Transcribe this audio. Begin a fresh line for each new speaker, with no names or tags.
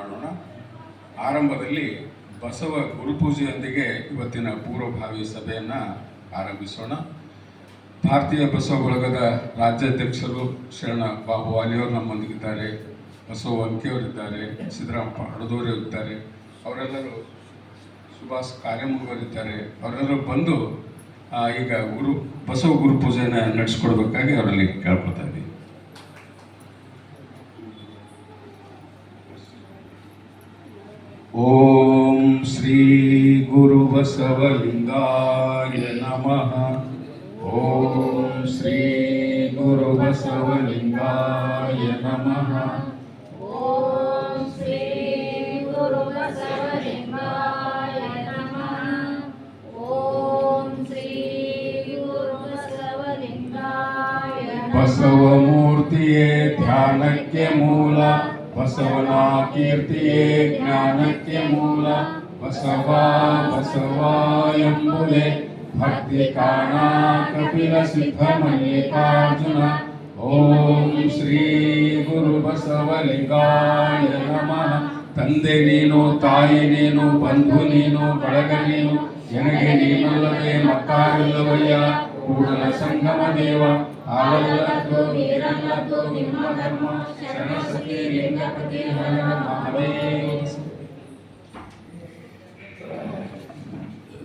ಮಾಡೋಣ. ಆರಂಭದಲ್ಲಿ ಬಸವ ಗುರುಪೂಜೆಯೊಂದಿಗೆ ಇವತ್ತಿನ ಪೂರ್ವಭಾವಿ ಸಭೆಯನ್ನು ಆರಂಭಿಸೋಣ. ಭಾರತೀಯ ಬಸವ ಬಳಗದ ರಾಜ್ಯಾಧ್ಯಕ್ಷರು ಶರಣ ಬಾಬು ಅಲಿಯವರು ನಮ್ಮೊಂದಿಗಿದ್ದಾರೆ, ಬಸವ ವಂಕಿಯವರಿದ್ದಾರೆ ಸಿದ್ದರಾಮಪ್ಪ ಇದ್ದಾರೆ. ಅವರೆಲ್ಲರೂ ಸುಭಾಷ್ ಕಾರ್ಯಮುಖರಿದ್ದಾರೆ ಅವರೆಲ್ಲರೂ ಬಂದು ಈಗ ಗುರು, ಬಸವ ಗುರು ಪೂಜೆಯನ್ನು ನಡೆಸ್ಕೊಡ್ಬೇಕಾಗಿ ಅವರಲ್ಲಿ ಕೇಳ್ಕೊತಾ ಇದ್ದೀವಿ.
ॐ श्री गुरुबसवलिङ्गाय नमः ॐ श्री गुरुबसवलिङ्गाय नमः
ಬಸವಮೂರ್ತಿಯೇ ಧ್ಯಾನಕ್ಕೆ ಮೂಲ ಬಸವನ ಕೀರ್ತಿಯೇ ಜ್ಞಾನಕ್ಕೆ ಮೂಲ ಬಸವ ಬಸವ ಎಂಬುದೇ ಭಕ್ತಿ ಕಾಣ ಕಪಿಲ ಸಿದ್ಧ ಮಲ್ಲಿಕಾರ್ಜುನ ಓಂ ಶ್ರೀ ಗುರು ಬಸವಲಿಂಗಾಯ ನಮಃ ತಂದೆ ನೀನು ತಾಯಿ ನೀನು ಬಂಧು ನೀನು ಬಳಗ ನೀನು ನನಗೆ ನೀನಲ್ಲದೆ ಮತ್ತಾರಿಲ್ಲವಯ್ಯ కూడల సంగమదేవ ఆలయాలతో వీరాలతో నిమ్మ ధర్మ శరణ సతీ లింగపతి హర మహాదేవ